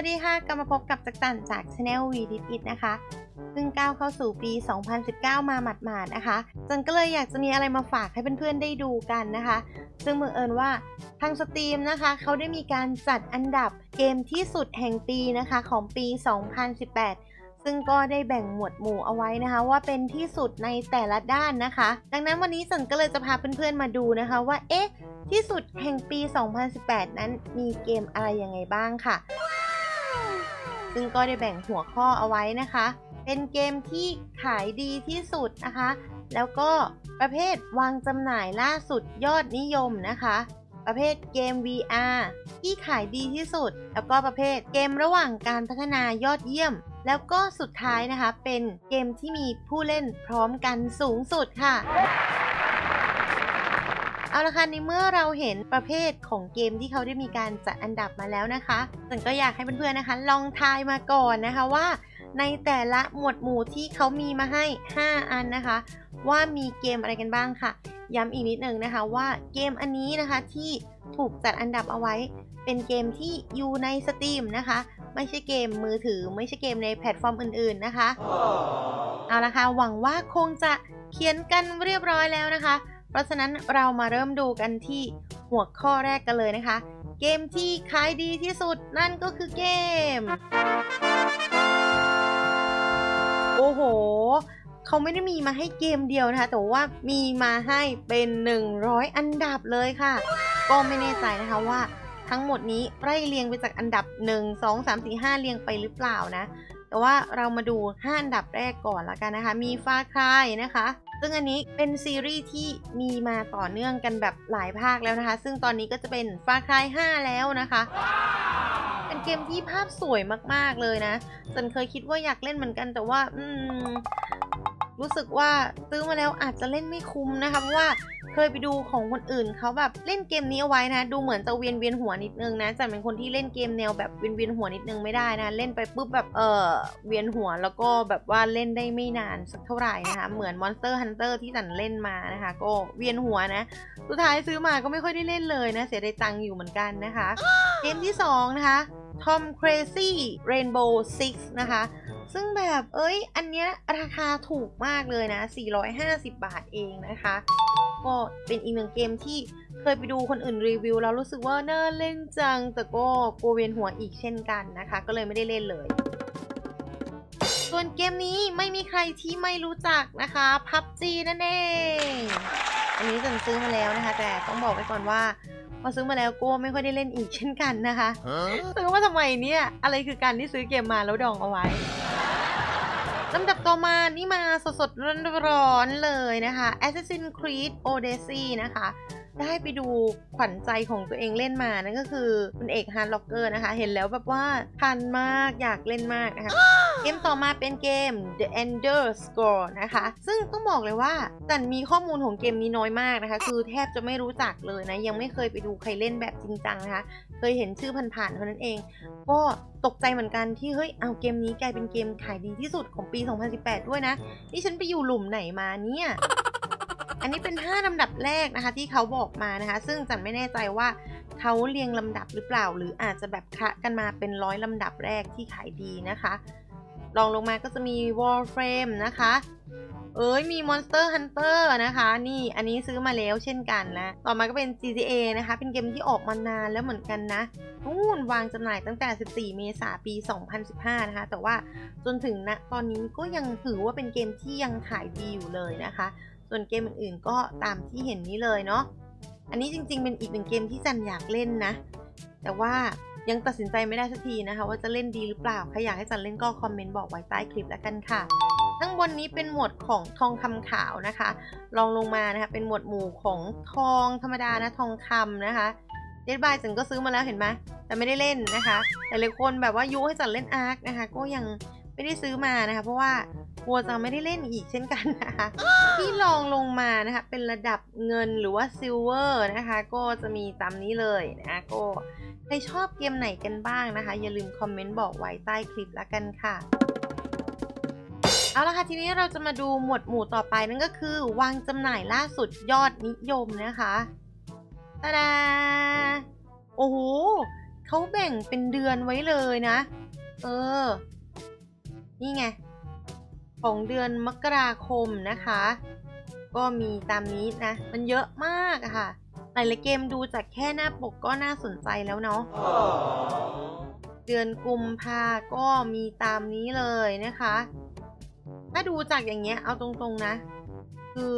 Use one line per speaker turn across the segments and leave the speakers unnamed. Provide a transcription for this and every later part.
วัสดีค่ะกลับมาพบกับจักจันจาก Channel v d i t นะคะ ซึ่งก้าวเข้าสู่ปี 2019 มาหมาดๆนะคะ จันก็เลยอยากจะมีอะไรมาฝากให้เพื่อนๆได้ดูกันนะคะ ซึ่งบังเอิญว่าทางสตรีมนะคะเขาได้มีการจัดอันดับเกมที่สุดแห่งปีนะคะของปี 2018 ซึ่งก็ได้แบ่งหมวดหมู่เอาไว้นะคะ ว่าเป็นที่สุดในแต่ละด้านนะคะ ดังนั้นวันนี้จันก็เลยจะพาเพื่อนๆมาดูนะคะว่าเอ๊ะที่สุดแห่งปี 2018 นั้นมีเกมอะไรยังไงบ้างค่ะ ซึ่งก็ได้แบ่งหัวข้อเอาไว้นะคะ เป็นเกมที่ขายดีที่สุดนะคะ แล้วก็ประเภทวางจำหน่ายล่าสุดยอดนิยมนะคะ ประเภทเกม VR ที่ขายดีที่สุด แล้วก็ประเภทเกมระหว่างการพัฒนายอดเยี่ยม แล้วก็สุดท้ายนะคะ เป็นเกมที่มีผู้เล่นพร้อมกันสูงสุดค่ะ เอาละค่ะในเมื่อเราเห็นประเภทของเกมที่เขาได้มีการจัดอันดับมาแล้วนะคะฉันก็อยากให้เพื่อนๆนะคะ ลองทายมาก่อนนะคะว่า ในแต่ละหมวดหมู่ที่เขามีมาให้ 5 อันนะคะ ว่ามีเกมอะไรกันบ้างค่ะ ย้ำอีกนิดนึงนะคะว่าเกมอันนี้นะคะที่ถูกจัดอันดับเอาไว้ เป็นเกมที่อยู่ในสตรีมนะคะ ไม่ใช่เกมมือถือ ไม่ใช่เกมในแพลตฟอร์มอื่นๆนะคะ เอาละค่ะหวังว่าคงจะเขียนกันเรียบร้อยแล้วนะคะ เพราะฉะนั้นเรามาเริ่มดูกันที่หัวข้อแรกกันเลยนะคะ เกมที่ขายดีที่สุดนั่นก็คือเกม โอ้โห เขาไม่ได้มีมาให้เกมเดียวนะคะ แต่ว่ามีมาให้เป็น 100 อันดับเลยค่ะ ก็ไม่แน่ใจนะคะว่าทั้งหมดนี้ไล่เรียงไปจากอันดับ 1 2 3 4 5 เรียงไปหรือเปล่านะ แต่ว่าเรามาดู 5 อันดับแรกก่อนละกันนะคะ มีฟาคายนะคะ ซึ่งอันนี้เป็นซีรีส์ที่มีมาต่อเนื่องกันแบบหลายภาคแล้วนะคะ ซึ่งตอนนี้ก็จะเป็นฟาคาย5แล้วนะคะ เป็นเกมที่ภาพสวยมากๆเลยนะจนเคยคิดว่าอยากเล่นเหมือนกันแต่ว่า อืม รู้สึกว่าซื้อมาแล้วอาจจะเล่นไม่คุ้มนะคะเพราะว่าเคยไปดูของคนอื่นเขาแบบเล่นเกมนี้เอาไว้นะ ดูเหมือนจะเวียนเวียนหัวนิดนึงนะจันเป็นคนที่เล่นเกมแนวแบบเวียนเวียนหัวนิดนึงไม่ได้นะ เล่นไปปุ๊บแบบเออเวียนหัวแล้วก็แบบว่าเล่นได้ไม่นานสักเท่าไหร่นะคะเหมือน Monster Hunter ที่จันเล่นมานะคะ ก็เวียนหัวนะ สุดท้ายซื้อมาก็ไม่ค่อยได้เล่นเลยนะ เสียดายตังค์อยู่เหมือนกันนะคะ เกมที่2นะคะ Tom Crazy Rainbow Six นะคะ ซึ่งแบบเอ้ย อันเนี้ยราคาถูกมากเลยนะ 450 บาทเองนะคะ ก็เป็นอีกหนึ่งเกมที่เคยไปดูคนอื่นรีวิว แล้วรู้สึกว่าน่าเล่นจัง แต่ก็กลัวเวียนหัวอีกเช่นกันนะคะ ก็เลยไม่ได้เล่นเลยส่วนเกมนี้ไม่มีใครที่ไม่รู้จักนะคะ PUBG นั่นเอง อันนี้ฉันซื้อมาแล้วนะคะ แต่ต้องบอกไว้ก่อนว่า พอซื้อมาแล้วก็ไม่ค่อยได้เล่นอีกเช่นกันนะคะซื้อมาทำไมเนี่ยอะไรคือการที่ซื้อเกมมาแล้วดองเอาไว้ลำดับต่อมานี่มาสดๆร้อนๆเลยนะคะ Assassin's Creed Odyssey นะคะได้ไปดูขวัญใจของตัวเองเล่นมานั่นก็คือคุณเอกฮาร์ดล็อกเกอร์นะคะ เห็นแล้วแบบว่าทันมากอยากเล่นมากนะคะเกมต่อมาเป็นเกม The Ender Score นะคะ ซึ่งต้องบอกเลยว่าจันมีข้อมูลของเกมนี้น้อยมากนะคะ คือแทบจะไม่รู้จักเลยนะ ยังไม่เคยไปดูใครเล่นแบบจริงจังนะคะ เคยเห็นชื่อผ่านๆเท่านั้นเอง ก็ตกใจเหมือนกันที่เฮ้ยเอาเกมนี้กลายเป็นเกมขายดีที่สุดของปี 2018 ด้วยนะ นี่ฉันไปอยู่หลุมไหนมาเนี่ยอั นนี้เป็น 5ลำดับแรกนะคะที่เขาบอกมานะคะ ซึ่งจันไม่แน่ใจว่าเขาเรียงลำดับหรือเปล่า หรืออาจจะแบบคะกันมาเป็นร้อยลำดับแรกที่ขายดีนะคะรองลงมาก็จะมี Warframe นะคะ เอ้ยมี Monster Hunter นะคะ นี่อันนี้ซื้อมาแล้วเช่นกันนะต่อมาก็เป็น GTA นะคะ เป็นเกมที่ออกมานานแล้วเหมือนกันนะนู่นวางจำหน่ายตั้งแต่ 14 เมษายนปี 2015 นะคะ แต่ว่าจนถึงณนะตอนนี้ก็ยังถือว่าเป็นเกมที่ยังขายดีอยู่เลยนะคะ ส่วนเกมอื่นๆก็ตามที่เห็นนี้เลยเนาะ อันนี้จริงๆ เป็นอีกหนึ่งเกมที่จันอยากเล่นนะ แต่ว่ายังตัดสินใจไม่ได้สักทีนะคะ ว่าจะเล่นดีหรือเปล่า ใครอยากให้จันเล่นก็คอมเมนต์บอกไว้ใต้คลิปแล้วกันค่ะข้งบนนี้เป็นหมวดของทองคำขาวนะคะลองลงมานะคะเป็นหมวดหมู่ของทองธรรมดานะทองคำนะคะเดดบายจันก็ซื้อมาแล้วเห็นไหมแต่ไม่ได้เล่นนะคะ แต่หลายคนแบบว่ายุให้จันเล่นอาร์คนะคะ ก็ยังไม่ได้ซื้อมานะคะ เพราะว่า ลัวจะไม่ได้เล่นอีกเช่นกันนะคะที่ลองลงมานะคะเป็นระดับเงินหรือว่าซิลเวอร์นะคะ ก็จะมีตามนี้เลยนะก็ใครชอบเกมไหนกันบ้างนะคะ อย่าลืมคอมเมนต์บอกไว้ใต้คลิปละกันค่ะเอาละค่ะทีนี้เราจะมาดูหมวดหมู่ต่อไปนั่นก็คือ วางจำหน่ายล่าสุดยอดนิยมนะคะตาดาโอ้โหเขาแบ่งเป็นเดือนไว้เลยนะ เออ นี่ไง ของเดือนมกราคมนะคะ ก็มีตามนี้นะ มันเยอะมากค่ะ หลายๆเกมดูจากแค่หน้าปกก็น่าสนใจแล้วเนาะ เดือนกุมภาก็มีตามนี้เลยนะคะ ถ้าดูจากอย่างเงี้ยเอาตรงๆนะ คือ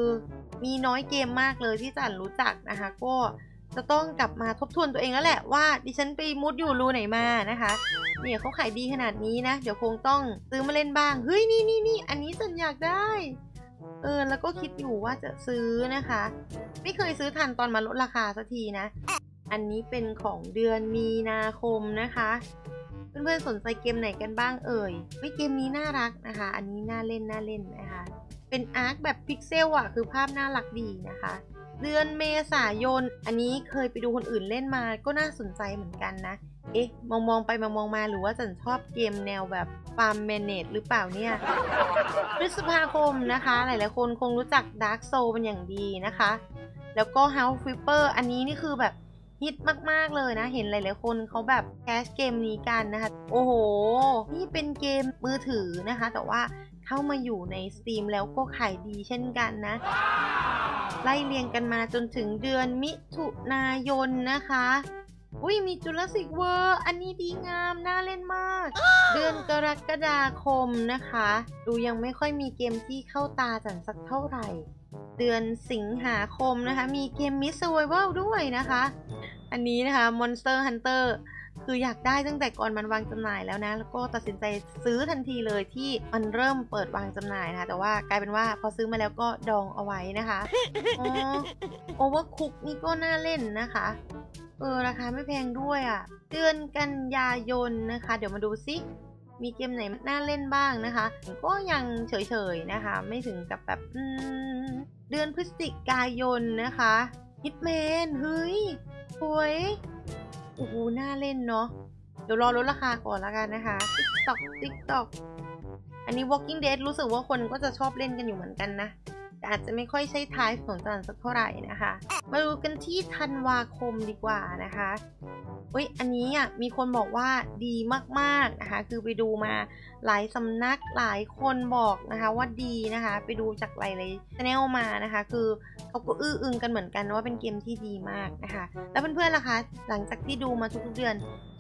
มีน้อยเกมมากเลยที่จันรู้จักนะคะ ก็ จะต้องกลับมาทบทวนตัวเองแล้วแหละว่าดิฉันไปมุดอยู่รูไหนมานะคะ เนี่ยเขาขายดีขนาดนี้นะ เดี๋ยวคงต้องซื้อมาเล่นบ้าง เฮ้ยนี่นี่นี่อันนี้จันอยากได้ เออแล้วก็คิดอยู่ว่าจะซื้อนะคะ ไม่เคยซื้อทันตอนมาลดราคาสักทีนะ อันนี้เป็นของเดือนมีนาคมนะคะเพื่อนๆสนใจเกมไหนกันบ้างเอ่ยเฮ้ยเกมนี้น่ารักนะคะ อันนี้น่าเล่นน่าเล่นนะคะ เป็นอาร์คแบบพิกเซลอะคือภาพน่ารักดีนะคะ เดือนเมษายน อันนี้เคยไปดูคนอื่นเล่นมาก็น่าสนใจเหมือนกันนะ เอ๊ะ มองมองไปมามองมาหรือว่าจันชอบเกมแนวแบบฟาร์มแมเนจหรือเปล่าเนี่ย พฤษภาคมนะคะ หลายๆคนคงรู้จัก Dark Soul เป็นอย่างดีนะคะ แล้วก็ House Flipper อันนี้นี่คือแบบฮิตมาก ๆ เลยนะ เห็นหลาย ๆ คนเขาแบบแคสเกมนี้กันนะคะ โอ้โห นี่เป็นเกมมือถือนะคะ แต่ว่าเข้ามาอยู่ใน Steam แล้วก็ขายดีเช่นกันนะ ไล่เรียงกันมาจนถึงเดือนมิถุนายนนะคะ อุ้ยมีจุลศิกเวอร์ อันนี้ดีงาม น่าเล่นมาก เดือนกรกฎาคมนะคะ ดูยังไม่ค่อยมีเกมที่เข้าตาจันสักเท่าไหร่ เดือนสิงหาคมนะคะ มีเกม Miss Survival ด้วยนะคะ อันนี้นะคะ Monster Hunter คืออยากได้ตั้งแต่ก่อนมันวางจำหน่ายแล้วนะ แล้วก็ตัดสินใจซื้อทันทีเลยที่มันเริ่มเปิดวางจำหน่ายนะคะ แต่ว่ากลายเป็นว่าพอซื้อมาแล้วก็ดองเอาไว้นะคะอ๋อ Overcook นี่ก็น่าเล่นนะคะ เออ ราคาไม่แพงด้วยอะ่ะ เดือนกันยายนนะคะ เดี๋ยวมาดูซิมีเกมไหนน่าเล่นบ้างนะคะ ก็ยังเฉยๆนะคะ ไม่ถึงกับแบบเดือนพฤศจิกายนนะคะฮิตแมนเฮ้ยสวย อ้โหน่าเล่นเนาะเดี๋ยวรอลดราคาก่อนละกันนะคะ TikTok TikTok อันนี้ Walking Dead รู้สึกว่าคนก็จะชอบเล่นกันอยู่เหมือนกันนะ แต่อาจจะไม่ค่อยใช่ทายของจันสักเท่าไหร่นะคะ มาดูกันที่ธันวาคมดีกว่านะคะเฮ้ยอันนี้อะมีคนบอกว่าดีมากๆนะคะ คือไปดูมาหลายสำนักหลายคนบอกนะคะว่าดีนะคะ ไปดูจากหลายๆชแนลมานะคะ คือเขาก็อื้ออึงกันเหมือนกันว่าเป็นเกมที่ดีมากนะคะ แล้วเพื่อนๆล่ะคะ หลังจากที่ดูมาทุกๆเดือน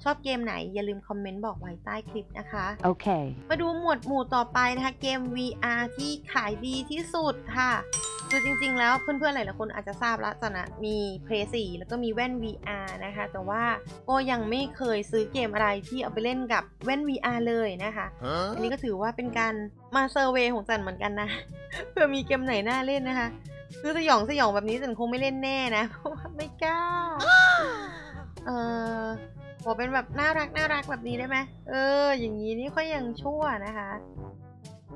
ชอบเกมไหนอย่าลืมคอมเมนต์บอกไว้ใต้คลิปนะคะ
Okay.
มาดูหมวดหมู่ต่อไปนะคะ เกม VR ที่ขายดีที่สุดค่ะคือจริงๆ แล้วเพื่อนๆ หลายๆ คนอาจจะทราบแล้วจันนะมี Play 4 แล้วก็มีแว่น VR นะคะ แต่ว่าก็ยังไม่เคยซื้อเกมอะไรที่เอาไปเล่นกับแว่น VR เลยนะคะ อันนี้ก็ถือว่าเป็นการมาเซอร์เวย์ของจันเหมือนกันนะ เพื่อมีเกมไหนน่าเล่นนะคะ คือสยองสยองแบบนี้จันคงไม่เล่นแน่นะเพราะว่าไม่กล้า เออขอเป็นแบบน่ารักน่ารักแบบนี้ได้ไหมเออ อย่างนี้นี่ค่อยยังชั่วนะคะ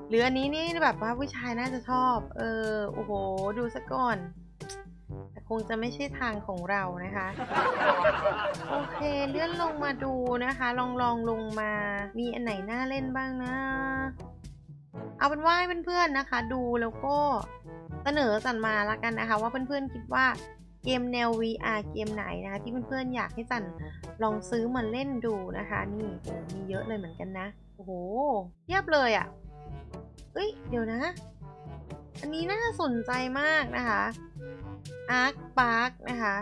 หรืออันนี้นี่แบบว่าผู้ชายน่าจะชอบ เออ โอ้โห ดูซะก่อน แต่คงจะไม่ใช่ทางของเรานะคะ โอเค เลื่อนลงมาดูนะคะ ลองลองลงมา มีอันไหนน่าเล่นบ้างนะ เอาเป็นว่าให้เพื่อนๆนะคะ ดูแล้วก็เสนอจันมาละกันนะคะ ว่าเพื่อนๆคิดว่าเกมแนว VR เกมไหนนะคะ ที่เพื่อนๆอยากให้จันลองซื้อมาเล่นดูนะคะ นี่โอ้มีเยอะเลยเหมือนกันนะ โอ้โหเทียบเลยอะ่ะ เอ้ย เดี๋ยวนะ อันนี้น่าสนใจมากนะคะ Ark Park นะคะ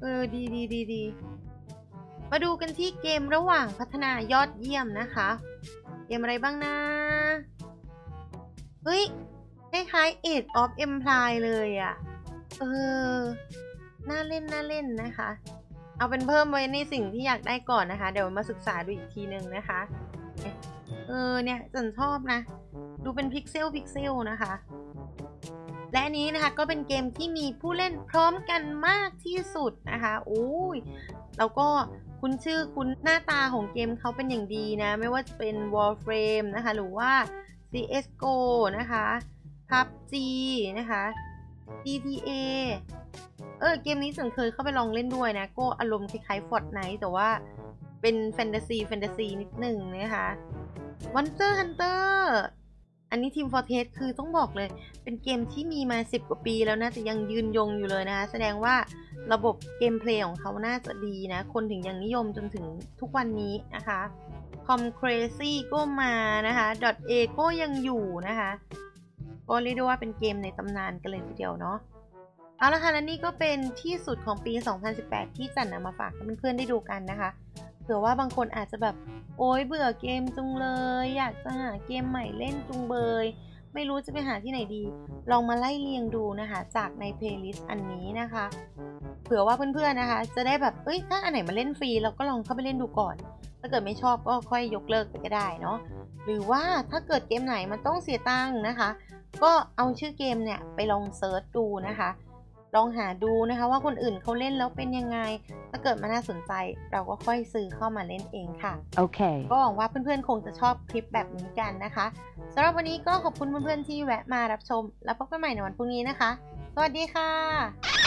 เออ ดีดีดีดี มาดูกันที่เกมระหว่างพัฒนายอดเยี่ยมนะคะ เกมอะไรบ้างนะ เฮ้ย คล้ายๆ Age of Empire เลยอะ่ะ เออ น่าเล่น น่าเล่นนะคะ เอาเป็นเพิ่มไว้ในสิ่งที่อยากได้ก่อนนะคะ เดี๋ยวมาศึกษาดูอีกทีนึงนะคะ เออเนี่ยจันชอบนะ ดูเป็นพิกเซลพิกเซลนะคะ และนี้นะคะก็เป็นเกมที่มีผู้เล่นพร้อมกันมากที่สุดนะคะอุ้ยแล้วก็คุ้นชื่อคุ้นหน้าตาของเกมเขาเป็นอย่างดีนะ ไม่ว่าจะเป็น Warframe นะคะ หรือว่า CSGO นะคะ PUBG นะคะ GTA เออเกมนี้ฉันเคยเข้าไปลองเล่นด้วยนะ ก็อารมณ์คล้ายๆ Fortnite แต่ว่า เป็นแฟนตาซีแฟนตาซีนิดหนึ่งนะคะ Monster Hunter อันนี้ Team Fortress คือต้องบอกเลย เป็นเกมที่มีมา 10 กว่าปีแล้วนะแต่ยังยืนยงอยู่เลยนะคะ แสดงว่าระบบเกมเพลย์ของเขาน่าจะดีนะ คนถึงยังนิยมจนถึงทุกวันนี้นะคะ Com Crazy ก็มานะคะ .a ก็ยังอยู่นะคะ ก็เรียกได้ว่าเป็นเกมในตำนานกันเลยทีเดียวเนาะเอาละค่ะและนี่ก็เป็นที่สุดของปี 2018 ที่จันนำมาฝากเพื่อนๆได้ดูกันนะคะ ผื่อว่าบางคนอาจจะแบบโอ๊ยเบื่อเกมจุงเลย อยากจะหาเกมใหม่เล่นจุงเบย ไม่รู้จะไปหาที่ไหนดี ลองมาไล่เรียงดูนะคะ จากในเพลย์ลิสต์อันนี้นะคะ เผื่อว่าเพื่อนๆนะคะ จะได้แบบเอ้ยถ้าอันไหนมาเล่นฟรีเราก็ลองเข้าไปเล่นดูก่อน ถ้าเกิดไม่ชอบก็ค่อยยกเลิกไปก็ได้เนาะหรือว่าถ้าเกิดเกมไหนมันต้องเสียตังค์นะคะ ก็เอาชื่อเกมเนี่ยไปลองเซิร์ชดูนะคะ ลองหาดูนะคะว่าคนอื่นเขาเล่นแล้วเป็นยังไง ถ้าเกิดมันน่าสนใจ เราก็ค่อยซื้อเข้ามาเล่นเองค่ะ
Okay.
ก็หวังว่าเพื่อนๆ คงจะชอบคลิปแบบนี้กันนะคะสำหรับวันนี้ก็ขอบคุณเพื่อนๆที่แวะมารับชม แล้วพบกันใหม่ในวันพรุ่งนี้นะคะ สวัสดีค่ะ